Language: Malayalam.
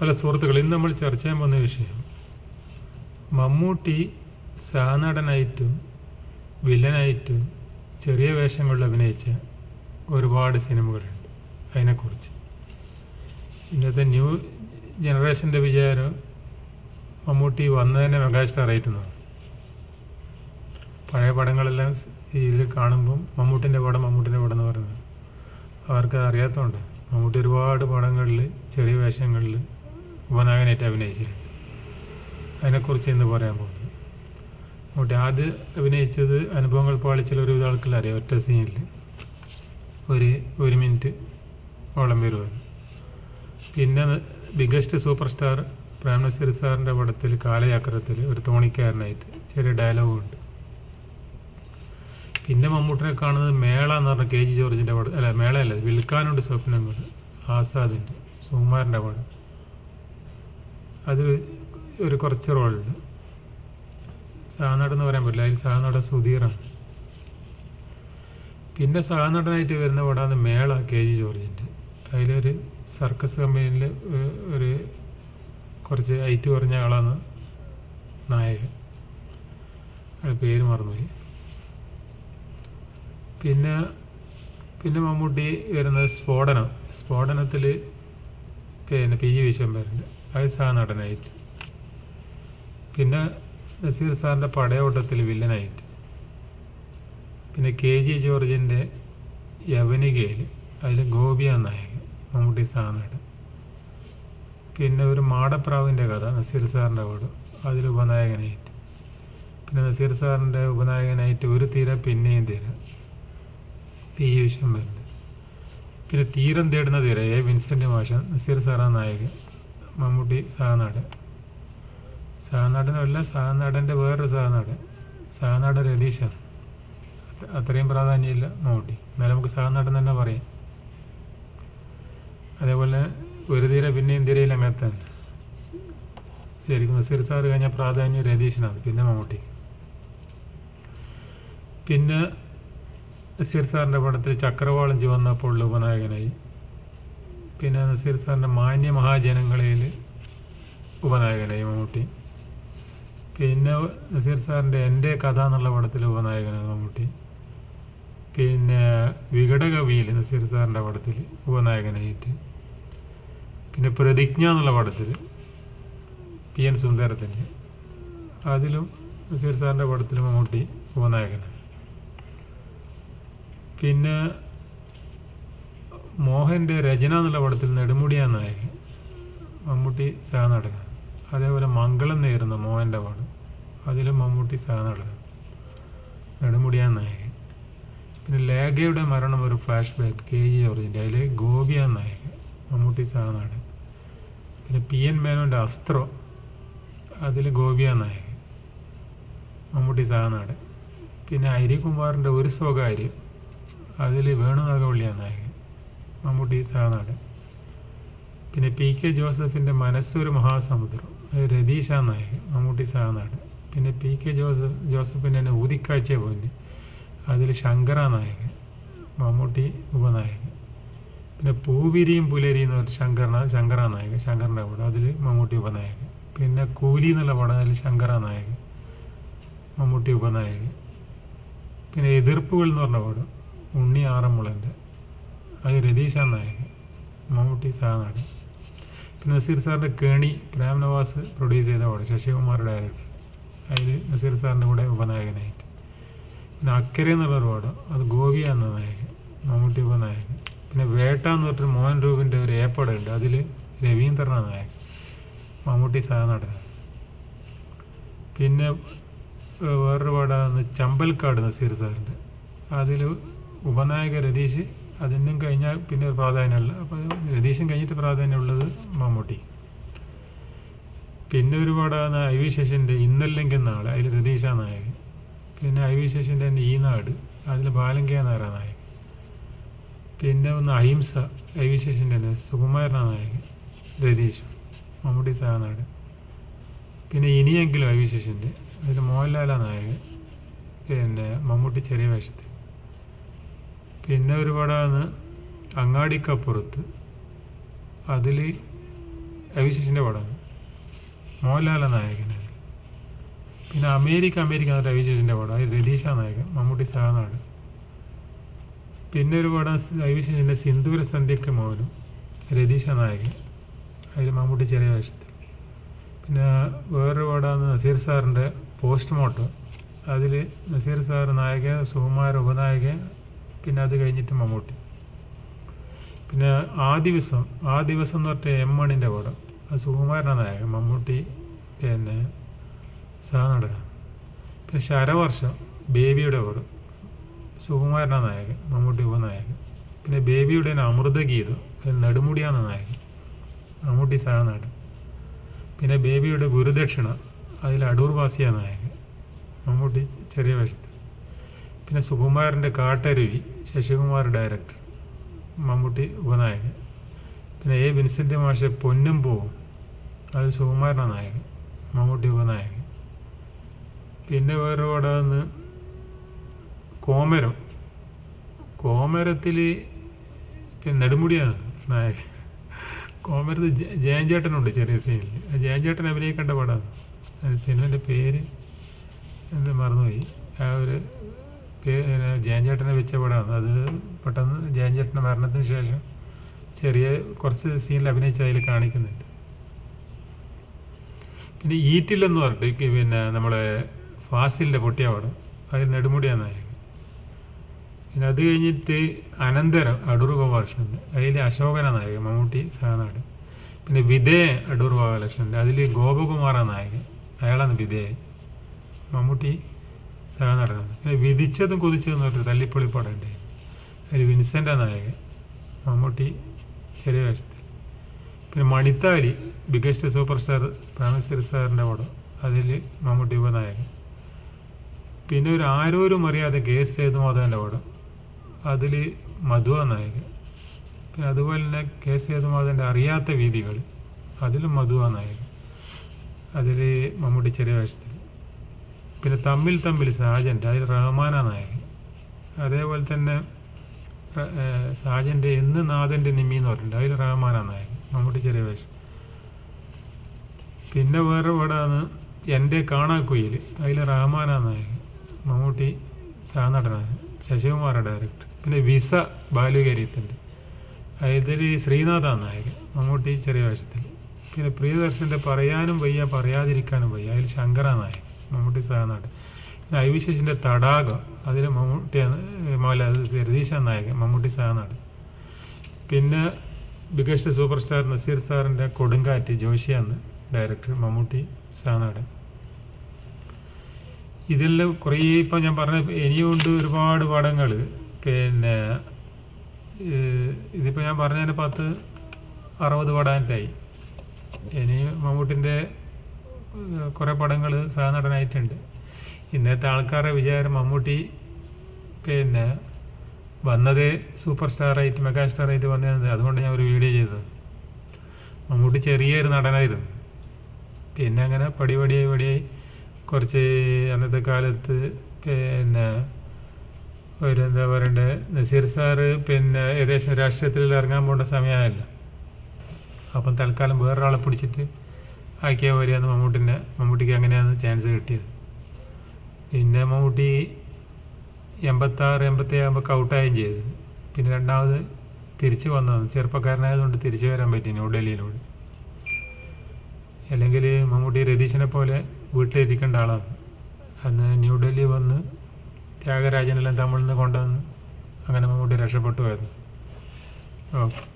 അല്ല സുഹൃത്തുക്കൾ ഇന്ന് നമ്മൾ ചർച്ച ചെയ്യാൻ പോകുന്ന വിഷയം മമ്മൂട്ടി സഹനടനായിട്ടും വില്ലനായിട്ടും ചെറിയ വേഷങ്ങളിൽ അഭിനയിച്ച ഒരുപാട് സിനിമകളുണ്ട് അതിനെക്കുറിച്ച്. ഇന്നത്തെ ന്യൂ ജനറേഷന്റെ വിചാരം മമ്മൂട്ടി വന്നതിനെ മെഗാസ്റ്റാർ ആയിട്ടെന്നാണ് പഴയ പടങ്ങളെല്ലാം ഇതിൽ കാണുമ്പം മമ്മൂട്ടിന്റെ പടം മമ്മൂട്ടിന്റെ പടം എന്ന് പറയുന്നത്. അവർക്ക് അറിയാത്തതുകൊണ്ട് മമ്മൂട്ടി ഒരുപാട് പടങ്ങളിൽ ചെറിയ വേഷങ്ങളിൽ ഉപനായകനായിട്ട് അഭിനയിച്ചിരുന്നു അതിനെക്കുറിച്ച് ഇന്ന് പറയാൻ പോകുന്നത് മമ്മൂട്ടി ആദ്യം അഭിനയിച്ചത് അനുഭവങ്ങൾ പാളിച്ചാൽ ഒരുവിധ ആൾക്കെല്ലാം അറിയാം. ഒറ്റ സീനിൽ ഒരു ഒരു മിനിറ്റ് ഓളം വരുന്നത് പിന്നെ biggest super star Prem Nazir സാറിന്റെ പടത്തിൽ കാലയാക്രത്തിൽ ഒരു തോണിക്കാരനായിട്ട് ചെറിയ ഡയലോഗ് ഉണ്ട്. പിന്നെ മമ്മൂട്ടിനെ കാണുന്നത് മേള എന്ന് പറഞ്ഞ കെ ജി ജോർജിന്റെ പടം. അല്ല മേളയല്ല വിൽക്കാനുണ്ട് സ്വപ്നങ്ങൾ ആസാദിന്റെ സുകുമാരന്റെ പടം. അതിൽ ഒരു കുറച്ച് റോളുണ്ട്. സഹനടൻ പറയാൻ പറ്റില്ല. അതിൽ സഹനടൻ സുധീറാണ്. പിന്നെ സഹനടനായിട്ട് വരുന്ന പടമാണ് മേള കെ ജി ജോർജിന്റെ അതിലൊരു സർക്കസ് കമ്പനിയിൽ ഒരു കുറച്ച് ഐറ്റ് കുറഞ്ഞ ആളാണ് നായകൻ. അയാൾ പേര് മറന്നുപോയി. പിന്നെ പിന്നെ മമ്മൂട്ടി വരുന്നത് സ്ഫോടനം. സ്ഫോടനത്തിൽ പിന്നെ പി ജി വിശ്വംഭരന്റെ അത് നടനായിട്ട്. പിന്നെ നസീർ സാറിന്റെ പടയോട്ടത്തിൽ വില്ലനായിട്ട്. പിന്നെ കെ ജി ജോർജിന്റെ യവനികയിൽ അതിൽ ഗോപിയ നായകൻ മമ്മൂട്ടി സാറിനോട് പിന്നെ ഒരു മാടപ്രാവിന്റെ കഥ നസീർ സാറിന്റെ കൂടെ അതിൽ ഉപനായകനായിട്ട്. പിന്നെ നസീർ സാറിന്റെ ഉപനായകനായിട്ട് ഒരു തീര പിന്നെയും തീര പി ജി വിശ്വംഭരന്റെ പിന്നെ തീരം തേടുന്ന തീര എ വിൻസെന്റ് മാഷ നസീർ സാറാ നായകൻ മമ്മൂട്ടി സഹനാടൻ. സഹനാടനല്ല സഹനാടന്റെ വേറൊരു സഹനാടൻ. സഹനാടൻ രതീഷാണ് അത്ര- അത്രയും പ്രാധാന്യമില്ല മമ്മൂട്ടി. എന്നാലും നമുക്ക് സഹനാടൻ തന്നെ പറയാം. അതേപോലെ ഒരു തീര പിന്നെ അങ്ങനെ തന്നെ. ശരിക്കും നസീർ സാറ് കഴിഞ്ഞാൽ പ്രാധാന്യം രതീഷിനാണ് പിന്നെ മമ്മൂട്ടി. പിന്നെ നസീർ സാറിന്റെ പടത്തിൽ ചക്രവാളം ചുവന്നപ്പോൾ ഉപനായകനായി. പിന്നെ നസീർ സാറിന്റെ മാന്യ മഹാജനങ്ങളിൽ ഉപനായകനായി മമ്മൂട്ടി. പിന്നെ നസീർ സാറിന്റെ എന്റെ കഥ എന്നുള്ള പടത്തിൽ ഉപനായകനാണ് മമ്മൂട്ടി. പിന്നെ വികടകവിയിൽ നസീർ സാറിന്റെ പടത്തിൽ ഉപനായകനായിട്ട്. പിന്നെ പ്രതിജ്ഞ എന്നുള്ള പടത്തിൽ പി എൻ സുന്ദരത്തിന്റെ അതിലും നസീർ സാറിന്റെ പടത്തിൽ മമ്മൂട്ടി ഉപനായകനാണ് പിന്നെ മോഹന്റെ രചന എന്നുള്ള പടത്തിൽ നെടുമുടിയാ നായകൻ. മമ്മൂട്ടി സഹനടനാണ് അതേപോലെ മംഗളം നേരുന്ന മോഹന്റെ പടം അതിലും മമ്മൂട്ടി സഹനടനം നെടുമുടിയാ നായകൻ. പിന്നെ ലേഖയുടെ മരണം ഒരു ഫ്ലാഷ് ബാക്ക് കെ ജി ജോർജിന്റെ അതിൽ ഗോപിയ നായകൻ മമ്മൂട്ടി സഹനടൻ പിന്നെ പി എൻ മേനോന്റെ അസ്ത്രം അതിൽ ഗോപിയ നായകൻ മമ്മൂട്ടി സഹനടൻ പിന്നെ അരികുമാറിന്റെ ഒരു സ്വകാര്യം അതിൽ വേണുനാഗവള്ളിയ നായകൻ. മമ്മൂട്ടി സഹനടൻ പിന്നെ പി കെ ജോസഫിന്റെ മനസ്സൊരു മഹാസമുദ്രം. രതീഷ നായകൻ മമ്മൂട്ടി സഹനടൻ പിന്നെ പി കെ ജോസഫ് ജോസഫിന്റെ തന്നെ ഊതിക്കാഴ്ച പോയിന്. അതിൽ ശങ്കര നായകൻ മമ്മൂട്ടി ഉപനായകൻ. പിന്നെ പൂവിരിയും പുലരി എന്ന് പറഞ്ഞ ശങ്കരന ശങ്കര നായകൻ ശങ്കറിന്റെ പടം. അതിൽ മമ്മൂട്ടി ഉപനായകൻ. പിന്നെ കൂലി എന്നുള്ള പടം അതിൽ ശങ്കര നായകൻ മമ്മൂട്ടി ഉപനായകൻ. പിന്നെ എതിർപ്പുകൾ എന്ന് പറഞ്ഞ പടം ഉണ്ണി ആറന്മുളന്റെ അത് രതീഷ് നായകൻ മമ്മൂട്ടി സഹനാടൻ പിന്നെ നസീർ സാറിന്റെ കേണി പ്രേം നവാസ് പ്രൊഡ്യൂസ് ചെയ്ത പടം ശശികുമാർ ഡയറക്ടർ അതിൽ നസീർ സാറിന്റെ കൂടെ ഉപനായകനായിട്ട്. പിന്നെ അക്കരെ എന്നുള്ളൊരു പടം അത് ഗോപിയ എന്ന നായകൻ മമ്മൂട്ടി ഉപനായകൻ. പിന്നെ വേട്ട എന്ന് പറഞ്ഞിട്ട് മോഹൻ രൂപിന്റെ ഒരു ഏപ്പടം ഉണ്ട് അതിൽ രവീന്ദ്രനാണ് നായകൻ മമ്മൂട്ടി സഹനടനാണ് പിന്നെ വേറൊരു പടമാണ് ചമ്പൽക്കാട് നസീർ സാറിന്റെ. അതിൽ ഉപനായക രതീഷ് അതിനും കഴിഞ്ഞാൽ പിന്നെ ഒരു പ്രാധാന്യമല്ല അപ്പോൾ രതീശൻ കഴിഞ്ഞിട്ട് പ്രാധാന്യമുള്ളത് മമ്മൂട്ടി. പിന്നെ ഒരുപാട് ഐ വി ശശിന്റെ ഇന്നല്ലെങ്കിൽ നാളെ അതിൽ രതീശ നായകൻ. പിന്നെ ഐ വി ശശിന്റെ തന്നെ ഈ നാട് അതിൽ ബാലങ്കയ നായര നായകൻ. പിന്നെ ഒന്ന് അഹിംസ ഐ വി ശശിന്റെ തന്നെ സുകുമാരന നായകൻ രതീഷ് മമ്മൂട്ടി സഹനാട് പിന്നെ ഇനിയെങ്കിലും ഐ വി ശശിന്റെ അതിൽ മോഹൻലാല നായകൻ പിന്നെ മമ്മൂട്ടി ചെറിയ വേഷത്തിൽ. പിന്നെ ഒരു പടമാണ് അങ്ങാടിക്കപ്പുറത്ത് അതിൽ രവിശേഷിന്റെ പടമാണ്. മോഹൻലാല അതിൽ പിന്നെ അമേരിക്ക അമേരിക്ക എന്ന രവിശേഷിന്റെ പടം. രതീഷ നായകൻ മമ്മൂട്ടി സഹനാട് പിന്നെ ഒരു പടം രവിശേഷിന്റെ സിന്ദൂര സന്ധ്യക്ക് മോഹനും രതീഷ നായകൻ. അതിൽ മമ്മൂട്ടി ചെറിയ വേഷത്തിൽ പിന്നെ വേറൊരു പടമാണ് നസീർ സാറിന്റെ പോസ്റ്റ്മോർട്ടം. അതിൽ നസീർ സാർ നായകൻ സുകുമാർ ഉപനായകൻ പിന്നെ അത് കഴിഞ്ഞിട്ട് മമ്മൂട്ടി. പിന്നെ ആ ദിവസം ആ ദിവസം എന്ന് പറഞ്ഞാൽ എം മണിന്റെ പടം. അത് സുകുമാരനാണ് നായകൻ മമ്മൂട്ടി പിന്നെ സഹനടനാണ് പിന്നെ ശരവർഷം ബേബിയുടെ പടം. സുകുമാരനാണ് നായകൻ മമ്മൂട്ടി ഉപനായകൻ. പിന്നെ ബേബിയുടെ അമൃതഗീതം നെടുമുടിയാണ് നായകൻ മമ്മൂട്ടി സഹനടൻ പിന്നെ ബേബിയുടെ ഗുരുദക്ഷിണ അതിൽ അടൂർ വാസിയാണ് നായകൻ മമ്മൂട്ടി ചെറിയ വേഷത്തിൽ. പിന്നെ സുകുമാരന്റെ കാട്ടരുവി ശശികുമാർ ഡയറക്ടർ മമ്മൂട്ടി ഉപനായകൻ. പിന്നെ എ. വിൻസെന്റ് മാഷ പൊന്നും പൂവും അത് സുകുമാരനാണ് നായകൻ മമ്മൂട്ടി ഉപനായകൻ. പിന്നെ വേറെ അവിടെ നിന്ന് കോമരം. കോമരത്തിൽ പിന്നെ നെടുമുടിയാണ് നായകൻ. കോമരത്ത് ജയഞ്ചേട്ടനുണ്ട് ചെറിയ സീനിൽ ജയൻ ചേട്ടൻ അഭിനയിക്കേണ്ട പടമാണ്. സിനിമന്റെ പേര് എന്ത് മറന്നുപോയി. ആ ഒരു പേ- പിന്നെ ജയൻ വെച്ച പടമാണ്. അത് പെട്ടെന്ന് ജയൻചേട്ടന്റെ മരണത്തിന് ശേഷം ചെറിയ കുറച്ച് സീനിൽ അഭിനയിച്ച് അതിൽ കാണിക്കുന്നുണ്ട്. പിന്നെ ഈറ്റില്ലെന്ന് പറഞ്ഞിട്ട് പിന്നെ നമ്മളെ ഫാസിലിന്റെ പൊട്ടിയ പടം. അതിൽ നെടുമുടിയാണ് നായകൻ. പിന്നെ അത് കഴിഞ്ഞിട്ട് അനന്തരം അടൂർ ഗോപാലകൃഷ്ണന്റെ അതിൽ അശോകന നായകൻ മമ്മൂട്ടി സഹനാട് പിന്നെ വിധേയൻ അടൂർ ഗോപാലകൃഷ്ണന്റെ അതിൽ ഗോപകുമാറാണ് നായകൻ. അയാളാണ് വിധേയൻ. മമ്മൂട്ടി സഹനടനാണ് പിന്നെ വിധിച്ചതും കൊതിച്ചതും പറഞ്ഞൊരു തല്ലിപ്പൊളി പടമുണ്ട് അതിൽ വിൻസെന്റാണ് നായകൻ മമ്മൂട്ടി ചെറിയ വേഷത്തിൽ. പിന്നെ മണിത്താരി ബിഗസ്റ്റ് സൂപ്പർ സ്റ്റാർ പ്രേമശ്രീ സാറിന്റെ പടം അതിൽ മമ്മൂട്ടി ഉപനായകൻ. പിന്നെ ഒരു ആരോരും അറിയാതെ കെ എസ് സേതുമാധവന്റെ പടം അതിൽ മധുവ നായകൻ. പിന്നെ അതുപോലെ തന്നെ കെ എസ് സേതുമാധവന്റെ അറിയാത്ത വീതികൾ അതിലും മധുവ നായകൻ. അതിൽ മമ്മൂട്ടി ചെറിയ വേഷത്തിൽ. പിന്നെ തമ്മിൽ തമ്മിൽ സാജന്റ് അതിൽ റഹ്മാന നായകൻ. അതേപോലെ തന്നെ സാജന്റെ എന്ന് നാഥന്റെ നിമ്മി എന്ന് പറഞ്ഞിട്ടുണ്ട്. അതിൽ റഹ്മാന നായകൻ മമ്മൂട്ടി ചെറിയ വേഷം. പിന്നെ വേറെ പടമാണ് എന്റെ കാണാക്കുയിൽ അതിൽ റഹ്മാന നായകൻ മമ്മൂട്ടി സഹനടനാണ്. ശശികുമാർ ഡയറക്ടർ. പിന്നെ വിസ ബാലുകരിയത്തിന്റെ അതിൽ ശ്രീനാഥ നായകൻ മമ്മൂട്ടി ചെറിയ വേഷത്തിൽ. പിന്നെ പ്രിയദർശന്റെ പറയാനും വയ്യ പറയാതിരിക്കാനും വയ്യ അതിൽ ശങ്കര നായകൻ. മമ്മൂട്ടി സഹനാട് പിന്നെ ഐ വി ശേഷിന്റെ തടാകം അതിൽ മമ്മൂട്ടിയാണ് മോല രതീശ നായകൻ മമ്മൂട്ടി സഹനാട് പിന്നെ ബിഗസ്റ്റ് സൂപ്പർ സ്റ്റാർ നസീർ സാറിന്റെ കൊടുങ്കാറ്റ് ജോഷിയാണ് ഡയറക്ടർ മമ്മൂട്ടി സഹനാട് ഇതെല്ലാം കുറേ ഇപ്പം ഞാൻ പറഞ്ഞ ഇനിയുണ്ട് ഒരുപാട് പടങ്ങൾ പിന്നെ ഇതിപ്പോൾ ഞാൻ പറഞ്ഞതിന് പത്ത് അറുപത് പടാനായി ഇനി മമ്മൂട്ടിന്റെ കുറേ പടങ്ങൾ സഹനടനായിട്ടുണ്ട്. ഇന്നത്തെ ആൾക്കാരുടെ വിചാരം മമ്മൂട്ടി പിന്നെ വന്നത് സൂപ്പർ സ്റ്റാറായിട്ട് മെഗാ സ്റ്റാറായിട്ട് വന്നത് അതുകൊണ്ട് ഞാൻ ഒരു വീഡിയോ ചെയ്തത്. മമ്മൂട്ടി ചെറിയൊരു നടനായിരുന്നു. പിന്നെ അങ്ങനെ പടിപടിയായി പടിയായി കുറച്ച് അന്നത്തെ കാലത്ത് പിന്നെ ഒരു എന്താ പറയണ്ടേ നസീർ സാറ് പിന്നെ ഏകദേശം രാഷ്ട്രീയത്തിൽ ഇറങ്ങാൻ പോകേണ്ട സമയമായല്ലോ. അപ്പം തൽക്കാലം വേറൊരാളെ പിടിച്ചിട്ട് ആക്കിയ പോലെയാണ് മമ്മൂട്ടിനെ മമ്മൂട്ടിക്ക് അങ്ങനെയാണ് ചാൻസ് കിട്ടിയത്. പിന്നെ മമ്മൂട്ടി എൺപത്താറ് എൺപത്തേഴ് ആകുമ്പോൾ ഔട്ടായും ചെയ്തു. പിന്നെ രണ്ടാമത് തിരിച്ച് വന്നതാണ്. ചെറുപ്പക്കാരനായതുകൊണ്ട് തിരിച്ചു വരാൻ പറ്റി ന്യൂഡൽഹിയിലൂടെ. അല്ലെങ്കിൽ മമ്മൂട്ടി രതീശനെ പോലെ വീട്ടിലിരിക്കേണ്ട ആളാണ്. അന്ന് ന്യൂഡൽഹി വന്ന് ത്യാഗരാജനെല്ലാം തമിഴിൽ നിന്ന് കൊണ്ടുവന്ന് അങ്ങനെ മമ്മൂട്ടി രക്ഷപ്പെട്ടു പോയത്. ഓക്കെ